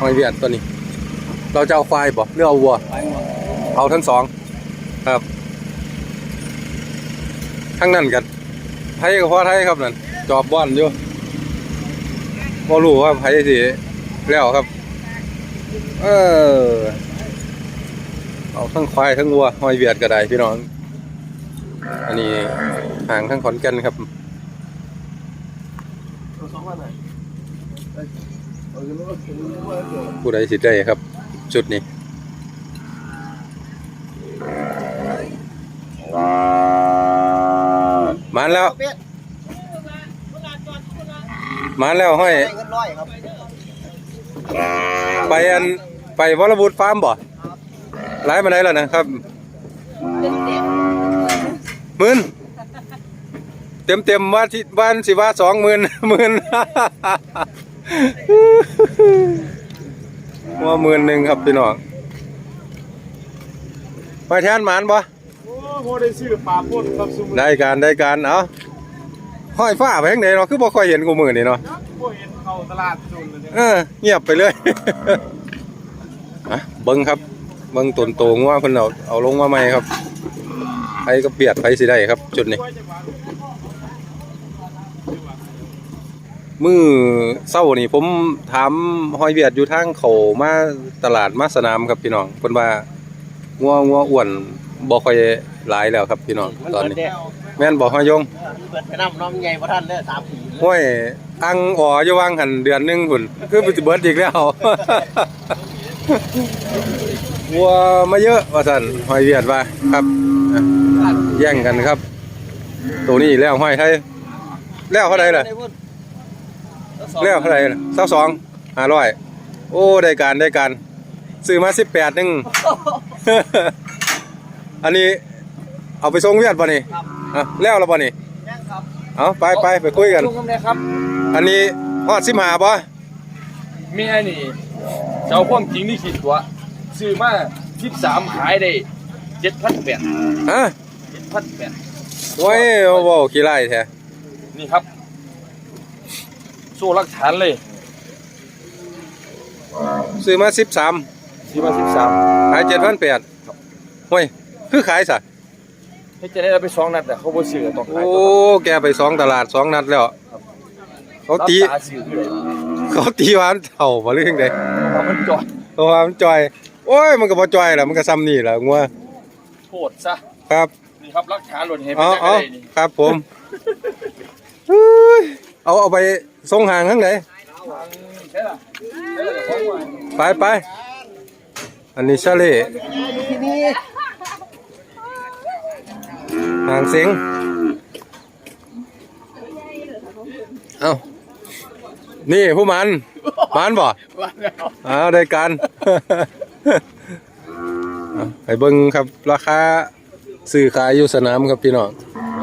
หอยเวียดตัวนี้ เราจะเอาควายบ่หรือเอาวัว เอาทั้งสองครับ ทั้งนั้นกันไทยกับพ่อไทยครับนั่นจอบบ้อนอยู่บ่รู้ว่าไผสิแล้วครับ เออเอาทั้งควายทั้งวัวหอยเวียดก็ได้พี่น้อง อันนี้ห่างทั้งขอนแก่นครับ สองวันไหนเอาเงินมาถึงว่าเดี๋ยว ผู้ใดสิได้ครับ จุดนี้มาแล้ว มาแล้วห้อยได้เงินร้อยครับไปอันไปวรบุตรฟาร์มบ่ไล่มาได้แล้วนะครับหมื่นเต็มเต็มว่าที่บ้านสิว่าสองหมื่นหมื่น ว่าหมื่นหนึ่งครับพี่น้องไปแทนหมานบ่โอ้โหได้ซื้อปลาพ่นครับซุมได้การได้การเอาห้อยฟ้าไปทางไหนเนาะคือบ่ค่อยเห็นกูมือนี่เนาะโอ้เห็นเข้าตลาดจุนเลยเนี่ยเออเงียบไปเลยอะเบิ้งครับเบิ้งตนโตงัวเพิ่นเอาเอาลงมาใหม่ครับไปก็เปียดไปสิได้ครับจุดนี้ มือเศร้านี่ผมถามหอยเวียดอยู่ทางเขามาตลาดมาสนามครับพี่น้องเพิ่นว่างัวงัวอ้วนบ่ค่อยหลายแล้วครับพี่น้องตอนนี้ แม่นบ่ฮอยยงเปิดไปน้ำน้องใหญ่พระท่านเนี่ยสามปีห้วยอังอ๋ออยู่วางหันเดือนหนึงพุ่นคือสิเบิดอีกแล้ววัวมาเยอะว่าซั่นหอยเวียดว่าครับอะแย่งกันครับ ตัวนี้แล้วห้อยไทยแล้วเท่าใดล่ะ แล้วเท่าไหร่เท่าสองห้าร้อยโอ้ได้การได้การซื้อมาสิบแปดนึงอันนี้เอาไปส่งเวียดป่ะนี่ครับอะแล้วแล้วป่ะนี่แม่งครับเอาไปไปไปคุยกันลุงกำเนิดครับอันนี้ฮอดสิบหาป่ะแม่นี่เจ้าความจริงที่คิดว่าซื้อมาสิบสามขายได้เจ็ดพันแปดฮะเจ็ดพันแปดโอ้ยโอ้โหขี้ไล่แท้นี่ครับ โซ่หลักฐานเลยซื้อมาสิบสามซื้อมาสิบสามขายเจ็ดพันแปดโอ้ยคือขายสะให้จะได้เอาไปสองนัดแต่เขาบ่ซื้อต้องขายโอ้แกไปสองตลาดสองนัดแล้วเขารับตีตาซื้อเลยเขาตีวามันเถ่ามาเรื่องใดเพราะมันจอดเพราะว่ามันจอย โอ้ยมันก็บ่จอยแหละมันก็ซ้ำนี่แหละงัวโทษซะครับนี่ครับหลักฐานหล่นเห็นไปเอาจากเอาไหนนี่ครับผม เอาเอาไปส่งห่างข้างไหนไปไปอันนี้ชาเล่ห่างเสียงเอานี่ผู้มันมันบ่ว่าแล้วอ้าวได้การเอาไปเบิ่งครับราคาซื้อขายอยู่สนามครับพี่น้อง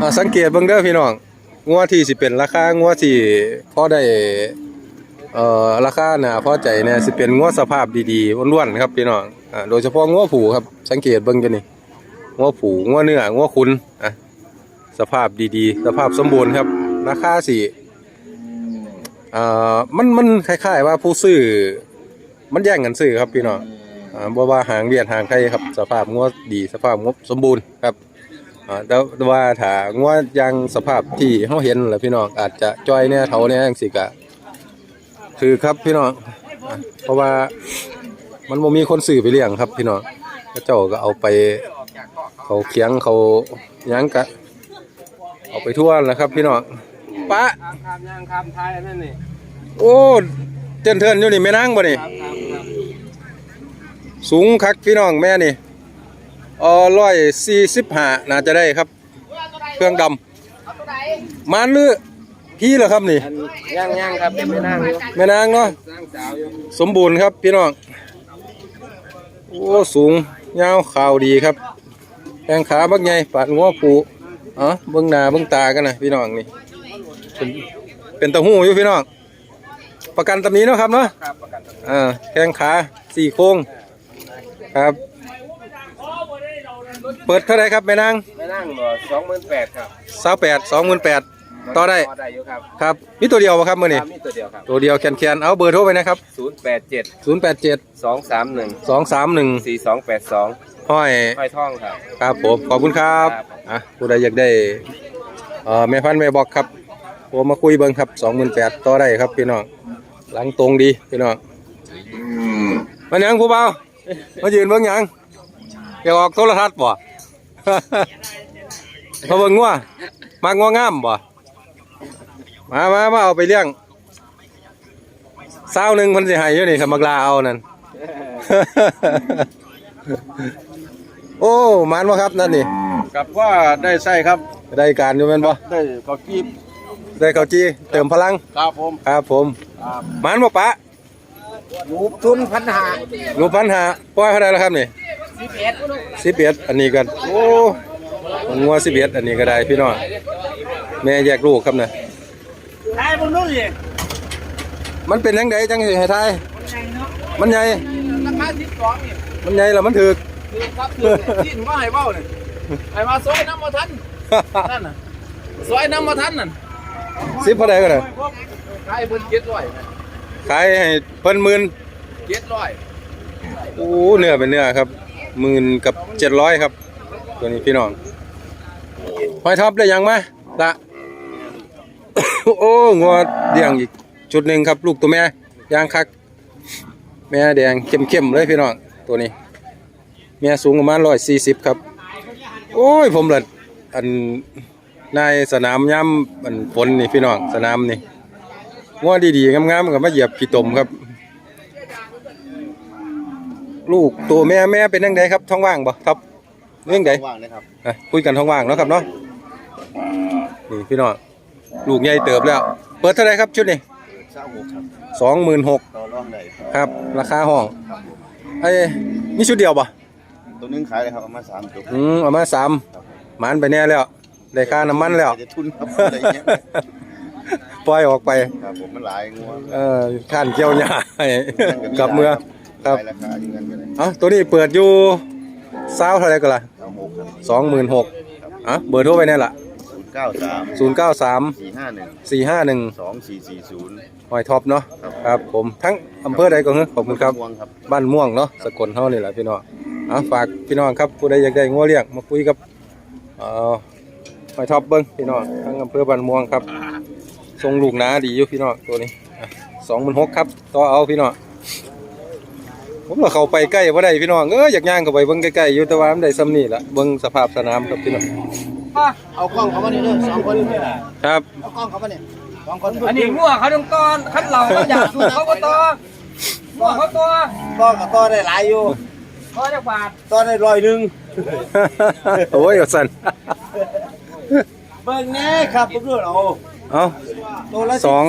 อสังเกตเบิ่งเด้อพี่น้อง งัวที่สิเป็นราคางัวที่พอได้เอ่อราคาน่าพอใจเนี่ยสิเป็นงัวสภาพดีๆอ้วนๆครับพี่น้องอ่าโดยเฉพาะงัวผูครับสังเกตเบิ่งจังนี่งัวผูงัวเนื้องัวขุนอะสภาพดีๆ สภาพสมบูรณ์ครับ ราคาสิอ่ามันมันคล้ายๆว่าผู้ซื้อมันแย่งกันซื้อครับพี่น้องอ่าบ่ว่าหางเวียดหางไทยครับ สภาพงัวดี สภาพงบสมบูรณ์ครับ อ่าแต่ว่าถ้างัวยังสภาพที่เฮาเห็นแหละพี่น้องอาจจะจ้อยแน่เท่าแน่จังซี่ก็คือครับพี่น้องอ่าเพราะว่ามันบ่มีคนซื้อไปเลี้ยงครับ พี่น้องเขาเจ้าก็เอาไปเขาเคียงเขาหยังกะเอาไปทั่วแล้วครับ พี่น้องปะข้ามข้ามย่างข้ามท้ายนั่นนี่โอ้เต้นเทินอยู่นี่แม่นางบ่นี่ ครับครับครับสูงคักพี่น้องแม่นี่ เออร้อยสี่สิบห้าน่าจะได้ครับ เครื่องดำมานลือพี่เหรอครับนี่อันย่างย่างครับไม่นั่งอยู่แม่นางเนาะนั่งสาวอยู่สมบูรณ์ครับพี่น้องโอ้สูงยาวขาวดีครับแข้งขาบักใหญ่ปาดงัวปูอ๋อเบิ่งหน้าเบิ่งตากันนะพี่น้องนี่เป็นเป็นตะหูอยู่พี่น้องประกันตำนี้เนาะครับเนาะครับประกันตัวอ่าแข้งขาสี่โค้งครับ เปิดเท่าไหรครับแม่นางไม่นั่งหรอสองหมื่นแปดครับสาวแปดสองหมื่นแปดต่อได้ต่อได้อยู่ครับครับมีตัวเดียวบ่ครับมื้อนี้ครับมีตัวเดียวครับตัวเดียวแคนๆเอาเบอร์โทรไปนะครับศูนย์แปดเจ็ด087สองสามหนึ่ง231สี่สองแปดสองห้อย ห้อยท่องครับ ครับผมขอบคุณครับครับ อะผู้ใดอยากได้เอ่อแม่พันธุ์แม่บอกครับผมมาคุยเบิ่งครับ28,000ต่อได้ครับพี่น้องหลังตรงดีพี่น้องมันหยังผู้เบามายืนเบิ่งหยัง อยากออกโทรทัศน์บ่มาเบิ่งงัวมากงัวงามบ่ มามามาเอาไปเลี้ยงเศร้าหนึ่งมันสิให้อยู่นี่ครับมักลาเอานั่น โอ้หมันบ่ครับนั่นนี่ กับว่าได้ใช่ครับได้การอยู่แม่นบ่ ได้ขอกีบได้ข้าวจีเติมพลัง ครับผมครับผมหมันบ่ปะรูปทุนพันหา รูปพันหาปล่อยเท่าไดแล้วครับนี่ 11อันนี้ก็โอ้มันงัว11อันนี้ก็ได้พี่น้องแม่แยกลูกครับนะไอ้บนนู้นเลยมันเป็นจังไดจังสิให้ทายมันใหญ่ราคาสิบสองนี่มันใหญ่แล้วมันถึกคือครับคือที่หนูว่าให้เบ้าเนี่ยให้มาซอยน้ำมาทันนั่นน่ะซอยน้ำมาทันนั่นสิบเท่าไดก็ได้ขายเพิ่นเจ็ดร้อยขายให้เพิ่นหมื่นเจ็ดร้อยโอ้เนื้อเป็นเนื้อครับ หมื่นกับเจ็ดร้อยครับ ตัวนี้พี่น้องหอยท็อปได้ยังไหมละโอ้งัวเดี่ยงอีกชุดหนึ่งครับ ลูกตัวแม่ยางคัก แม่แดงเข้มๆเลยพี่น้องตัวนี้ แม่สูงประมาณร้อยสี่สิบครับ โอ้ยผมเลยอันนายสนามย่ำอันฝนนี่พี่น้องสนามนี่งัวดีๆงามๆก็มาเหยียบขี้ตมครับ ลูกตัวแม่แม่เป็นยังไงครับท้องว่างบ่ครับเรื่องใดว่างเลยครับอะคุยกันท้องว่างเนาะครับเนาะนี่พี่น้องลูกใหญ่เติบแล้ว เปิดเท่าไหรครับชุดนี้เช้าหกครับสองหมื่นหกต่อรองได้ครับราคาห้องไอ้มีชุดเดียวบ่ตัวนึงขายเลยครับเอามาสามตัวอืมเอามาสามหมันไปแน่แล้วได้ค่าน้ำมันแล้ว จะทุนครับอะไรเงี้ยปล่อยออกไป ครับผมมันหลายงัว เอ่อข้านเกี่ยวหญ้าให้กับเมือง ครับ ขายราคาอยู่กันกันเลยเอ้าตัวนี้เปิดอยู่เศร้าเท่าไหรก็ล่ะเช้าหกครับสองหมื่นหกอะเบอร์โทรไปแน่ล่ะศูนย์เก้าสามศูนย์เก้าสามสี่ห้าหนึ่งสี่ห้าหนึ่งสองสี่สี่ศูนย์หอยท็อปเนาะครับครับผมทั้งอำเภอใดก็เฮ้ขอบคุณครับ ม่วงครับ บ้านม่วงเนาะสกลเฮานี่แหละพี่น้องอะฝากพี่น้องครับผู้ใดอยากได้งัวเลี้ยงมาคุยกับเอ่อหอยท็อปเบิ้งพี่น้องทั้งอำเภอบ้านม่วงครับทรงลูกหนาดีอยู่พี่น้องตัวนี้สองหมื่นหกครับต่อเอาพี่น้อง ผมว่าเข้าไปใกล้บ่ได้พี่น้องเอออยากย่างเข้าไปเบิ่งใกล้ๆอยู่แต่ว่ามันได้ซ้ำนี่ละเบิ่งสภาพสนามครับพี่น้องเอากล้องเขามานี่เลยสองคนครับเอากล้องเขามานี่สองคนอันนี้งัวเขาต้องตอนคันเราเขาอยากสู้เขาก็ต่องัวเขาตัวกล้องกับต่อได้หลายอยู่ต่อจักบาทต่อได้ร้อยหนึ่งโอ้ยสั่นเบิ่งแน่ครับผมรู้เอาเอาตัวละสอง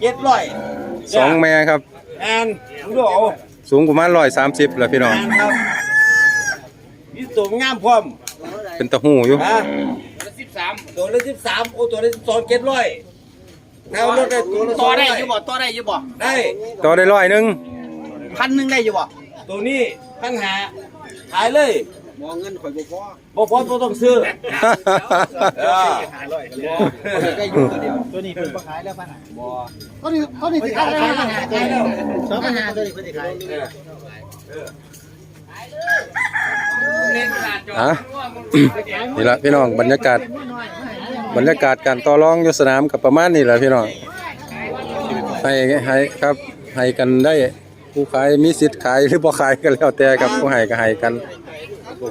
เจ็ดร้อยสองแม่ครับแอนผมรู้เอา สูงประมาณร้อยสามสิบแหละพี่น้องแอนครับนี่ตัวงามพร้อมเป็นตะหูอยู่ฮะตัวละสิบสามโอ้ตัวละสิบสองเจ็ดร้อยแล้วรถได้ตัวละต่อได้200อยู่บ่ต่อได้อยู่บ่ได้ ต่อได้ร้อยหนึ่งพันหนึ่งได้อยู่บ่ตัวนี้ปัญหาขายเลย มองเงินข่อยบ่พอบ่พอบ่ต้องซื้อเออได้อยู่ตัวเดียวตัวนี้เพิ่นบ่ขายแล้วพันหาบ่ตัวนี้ตัวนี้สิขายแล้วพันหาขายแล้วสองพันหาตัวนี้เพิ่นสิขายอะนี่ละพี่น้องบรรยากาศ บรรยากาศการต่อรองอยู่สนามกับประมาณนี้แหละพี่น้องให้ให้ครับให้กันได้ผู้ขายมีสิทธิ์ขายหรือบ่ขายก็แล้วแต่กับผู้ให้ก็ให้กัน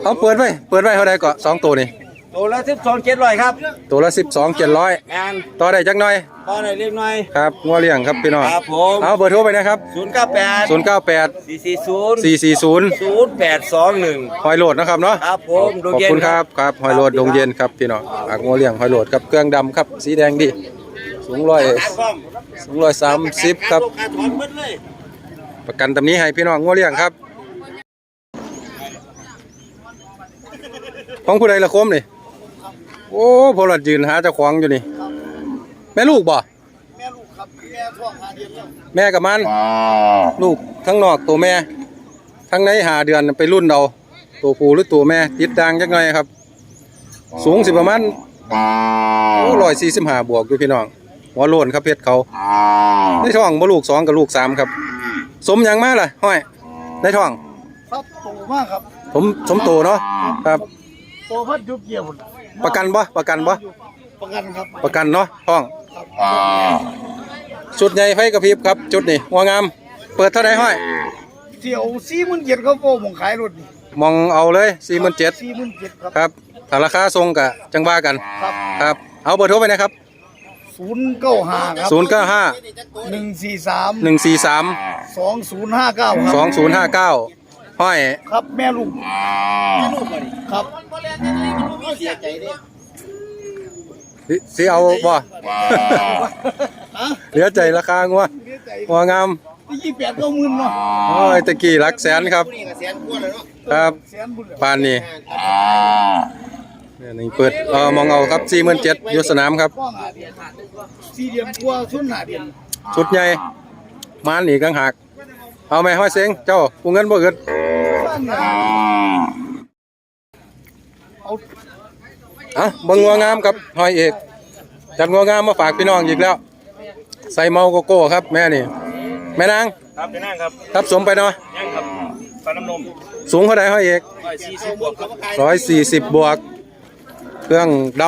เอาเปิดไว้เปิดไว้เท่าใดก็สองตัวนี่ตัวละสิบสองเจ็ดร้อยครับตัวละสิบสองเจ็ดร้อยงานต่อได้จักหน่อยพอได้เล็กน้อยครับงัวเลี้ยงครับพี่น้องครับผมเอาเบอร์โทรไปนะครับศูนย์เก้าแปดศูนย์เก้าแปดสี่สี่ศูนย์สี่สี่ศูนย์ศูนย์แปดสองหนึ่งหอยโหลดนะครับเนาะครับผมดวงขอบเย็นคุณครับครับหอยโหลดดงเย็นครับพี่น้องอากงัวเลี้ยงหอยโหลดครับเครื่องดำครับสีแดงดีสูงร้อยครับผมสูงร้อยสามสิบครับลูกค้าถอนหมดเลยประกันตำนี้ให้พี่น้องงัวเลี้ยงครับ ของผู้ใดละคมนี่โอ้พลดยืนหาเจ้าของอยู่นี่ แม่ลูกบ่แม่ลูกครับแม่ท้องหาเดือนแล้วแม่กับมันลูกทั้งนอกตัวแม่ ทั้งในหาเดือนไปรุ่นเราตัวผู้หรือตัวแม่ติดดังจักหน่อยครับ สูงสิประมาณโอ้ร้อยสี่สิบห้าบวกอยู่พี่น้องหัวโลนครับเพชรเขาในท้องบ่ลูกสองกับลูกสามครับ สมหยังมาล่ะห้อยในท้องครับโตมากครับ ผมสมโตเนาะครับ โตพัดยุบเกี่ยวหมดประกันบ่ประกันบ่ประกันครับประกันเนาะท้องครับชุดใหญ่ไฟกระพริบครับจุดนี้หัวงาม เปิดเท่าไหร่ห้อยเที่ยวสี่หมื่นเจ็ดเขาโป้มองขายรถนี่มองเอาเลยสี่หมื่นเจ็ดสี่หมื่นเจ็ดครับครับถ้าราคาทรงกะจังว่ากันครับครับเอาเบอร์โทรไปนะครับศูนย์เก้าห้าครับศูนย์เก้าห้าหนึ่งสี่สามหนึ่งสี่สามสองศูนย์ห้าเก้าคสรัอบงศูนย์ห้าเก้า ห้อยครับแม่ลูกแม่ลูกครับสิสิเอาบ่ฮะเหลือใจราคางัวเลี้ยงใจงัวงามยี่แปดเก้าหมื่นเนาะโอ้ยตะกี้หลักแสนครับครับแสนบุญเลยปานนี้เนี่ยนี่เปิดเออมองเอาครับสี่หมื่นเจ็ดอยู่สนามครับป้องหาเดียนสี่เดียมกว่าชุนหาเดียนชุดใหญ่มานอีกกังหัก เอาไหมห้อยเสียงเจ้ากูเงินบ่เกิดบ้านเนี่ยเอาอะเบิ่งงัวงามครับห้อยเอกจัดงัวงามมาฝากพี่น้องอีกแล้ว ใส่เมาโกโก้ครับแม่นี่ แม่นางครับจะนั่งครับทับสมไปเนาะยังครับฟันน้ำนมสูงเท่าไหร่ห้อยเอกร้อยสี่สิบบวกครับร้อยสี่สิบบวก เครื่องด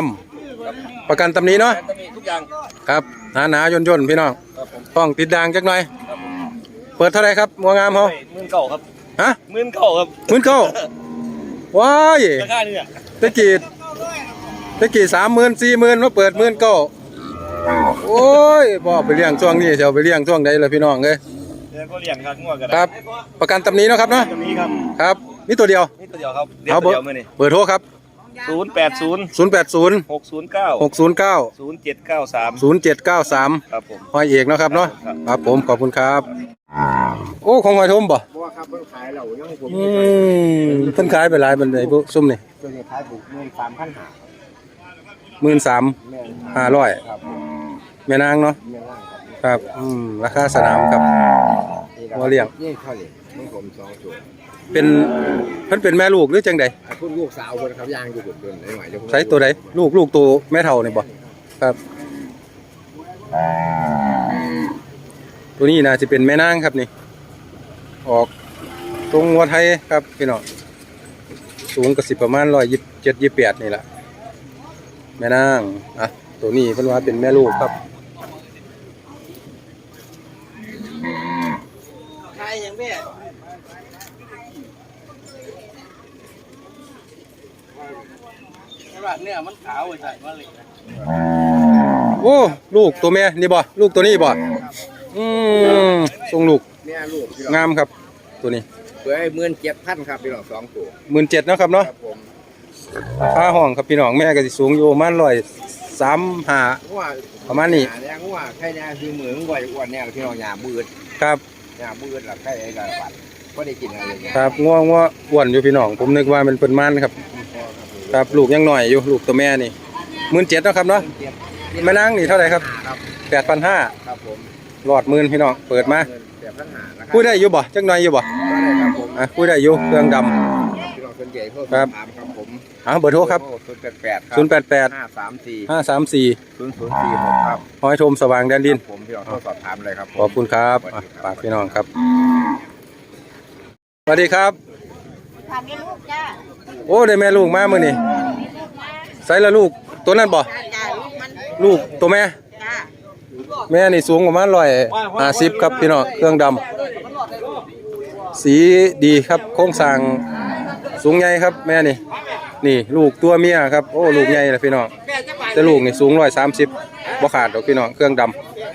ำประกันตำหนี้เนาะจะมีทุกอย่างครับหนาหนาๆย่นย่นๆพี่น้องครับผมต้องติดด่างจักหน่อย เปิดเท่าไหร่ครับงัวงามเฮาหมื่นเก่าครับฮะหมื่นเก่าครับหมื่นเก้าว้ายราคาเนี่ยตะกี้ตะกี้สามหมื่นสี่หมื่นมาเปิดหมื่นเก้าโอ้ยบ่ไปเลี้ยงช่วงนี้เดี๋ยวไปเลี้ยงช่วงใดล่ะพี่น้องเอ้ยเดี๋ยวก็เรียนครับงวดกันครับประกันตำหนี้เนาะครับเนาะตรงนี้ครับครับนี่ตัวเดียวนี่ตัวเดียวครับเดี๋ยวเอาตัเบวอร์เดียวมือนี่เบอร์โทรครับ ศูนย์แปดศูนย์080หกศูนย์เก้า609ศูนย์เจ็ดเก้าสาม0793ครับผมหอยเอกเนาะครับเนาะครับผมขอบคุณครับ โอ้ของหอยทมบ่เพราะว่าครับเพิ่งขายเรายังผมอืมเพิ่นขายไปหลายบันไดพวกซุ่มนี่ตัวนี้ขายบุกเงินสามพันหา13,500แม่ครับแม่นางเนาะแม่ล่างครับครับ อืมราคาสนามครับ หัวเลี้ยง นี่เขาเลยมึงผมสองจุดเป็นเพิ่นเป็นแม่ลูกหรือจังใดคุณลูกสาวคนครับย่างอยู่บุกเกินได้หน่อยเดี๋ยวผมใช้ตัวใดลูกลูกตัวแม่เฒ่านี่บ่ครับ ตัวนี้น่าจะเป็นแม่นางครับนี่ ออกตรงวัวไทยครับพี่น้องสูงก็สิประมาณร้อยยี่สิบเจ็ดยี่สิบแปดนี่แหละแม่นางอะตัวนี้เพิ่นว่าเป็นแม่ลูกครับ ขาย อย่างแม่ร้านเนี่ยมันขาวไอ้ใส่มาเลยโอ้ลูกตัวแม่นี่บ่ลูกตัวนี้บ่อืมทรงลูกแม่ลูกพี่น้องงามครับ ตัวนี้เพื่อให้หมื่นเจ็ดพันครับพี่น้องสองตัวหมื่นเจ็ดนาะครับเนาะครับผมค่าห้องครับพี่น้องแม่ก็สิสูงอยู่ประมาณร้อยสามห้าว่าประมาณนี้หาแรงว่าใครเนี่ยคือมือมึงว่าอ้วนเนี่ยพี่น้องหยาบืด ครับห ยาบืดหลับใครไอ้กระปัดก็ได้กินอะไรอย่างเงี้ยครับงัวงัวอ้วนอยู่พี่น้อง ผมนึกว่ามันเป็นมันครับ ครับลูกยังหน่อยอยู่ลูกตัวแม่นี่หมื่นเจ็ดนาะครับเนาะเจ็ดแม่นางนี่เท่าไหร่ครับครับแปดพันห้าครับผมหลอดหมื่นพี่น้องเปิดมาเงินเจ็ดพันหานะครับคุยได้อยู่บ่จักหน่อยอยู่บ่ก็ได้ครับผมอะคุยได้อยู่เครื่องดพี่น้องคนใหญ่เพิ่มครับ ถามครับผมำ อะเบอร์โทรครับ ศูนย์แปดแปดศูนย์แปดแปดห้าสามสี่ห้าสามสี่ศูนย์ศูนย์สี่หกครับหอยชมสว่างแดนดินครับผมพี่น้องโทรสอบถามเลยครับผม ขอบคุณครับอะฝากพี่น้องครับสวัสดีครับถามแม่ลูกจ้าโอ้ได้แม่ลูกมามื้อนี้ลูกมาใส่ละลูกตัวนั้นบ่จ้าจ้าลูกมันลูกตัวแม่ จ้าแม่นี่สูงประมาณร้อยห้าสิบครับพี่น้องเครื่องดำสีดีครับโครงสร้างสูงใหญ่ครับแม่นี่ นี่ลูกตัวเมียครับโอ้ลูกใหญ่เลยพี่น้องแต่ลูกนี่สูงร้อยสามสิบบ่ขาดดอกพี่น้องเครื่องด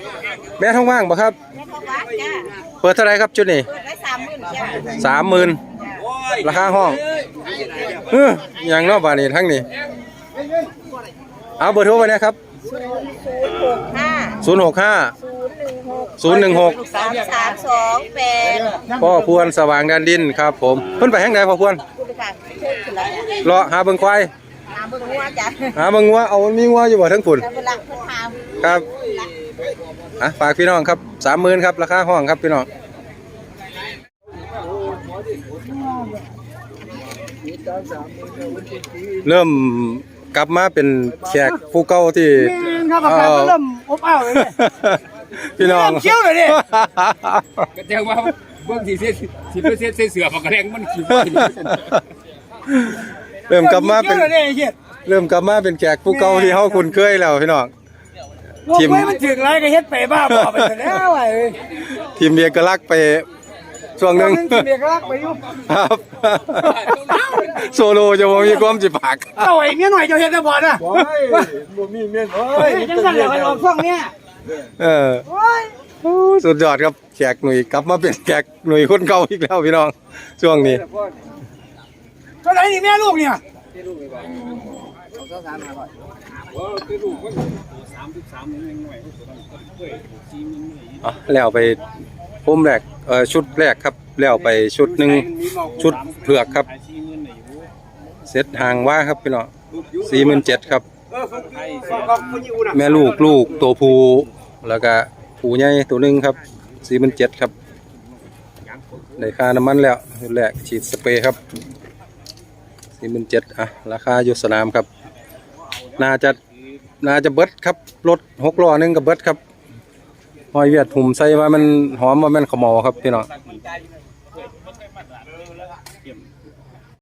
ำแม่ท้องว่างบ่ครับแม่พ่อวัดจ้าเปิดเท่าไหรครับชุดนี้เปิดไว้สามหมื่นจ้าสามหมื่นราคาห้องเอออย่างเนอกบาทนี้ทั้งนี้เอาเบอร์โทรไปนะครับห้าศูนย์หกห้าศูนย์หนึ่งหกศูนย์หนึ่งหกสามสามสองแปดพ่อพวนสว่างแดนดินครับผมเพิ่นไปแห่งใดพ่อพวน คุณค่ะพูดถึงแล้วจ้ะรอหาเบิ่งควายถามเบิ่งว่าจ้ะหาเบิ่งงัวเอามันมีงัวอยู่บ่ทั้งฝุ่นแต่เวลาเพิ่นถามครับอะฝากพี่น้องครับสามหมื่นครับราคาห้องครับพี่น้องเริ่มกลับมาเป็นแขกผู้เก่าที่ครับอากาศมันเริ่มอบอ้าวเลยเนี่ย พี่น้อง เริ่มเคี้ยวเลยเนี่ยก็แจ้งว่าเบิ่งสิเสียสิเปอร์เซ็นต์เสือปากกระแรงมันขี้ไว้ เริ่มกลับมาเป็นคี้ยวเลยเนี่ยไอ้เหี้ยเริ่มกลับมาเป็นแขกผู้เก่าที่เฮาคุ้นเคยแล้วพี่น้องว่าทีมไว้มันถึงไรก็เฮ็ดไปบ้าบอไปซะแล้วไอ้เอ้ยทีมเอกลักษณ์ไปช่วงหนึงนึงสิเมียก็รักไปอยู่ครับโซโลจะบ่มีความสิปากเจ้าไอ้เมียหน่อยเจ้าเฮ็ดได้บ่น่ะโอ้ยบ่มีเมียนโอ้เฮ้ยยจังซั่นแหละไอ้ออกช่วงเนี้ยเออโอ้ยโอ้สุดยอดครับแขกหนุ่ยกลับมาเป็นแขกหนุ่ยคนเก่าอีกแล้วพี่น้องช่วงนี้ เจ้าไหนนี่แม่ลูกเนี่ยอะแล้วไปพุ่มแรกเอ่อชุดแรกครับแล้วไปชุดหนึ่งชุดเผือกครับเซ็ตห่างว่าครับพี่น้องสี่หมื่นเจ็ดครับ แม่ลูกลูกตัวผู้แล้วก็ผู้ใหญ่ตัวหนึ่งครับสี่หมื่นเจ็ดครับได้ค่าน้ำมันแล้วชุดแรกฉีดสเปรย์ครับ สี่หมื่นเจ็ดอะ ราคาอยู่สนามครับ น่าจะ น่าจะเบิดครับ รถหกล้อหนึงกับเบิดครับหอยเวียดหุ่มใส่ว่ามันหอมว่ามันขมอครับพี่น้อง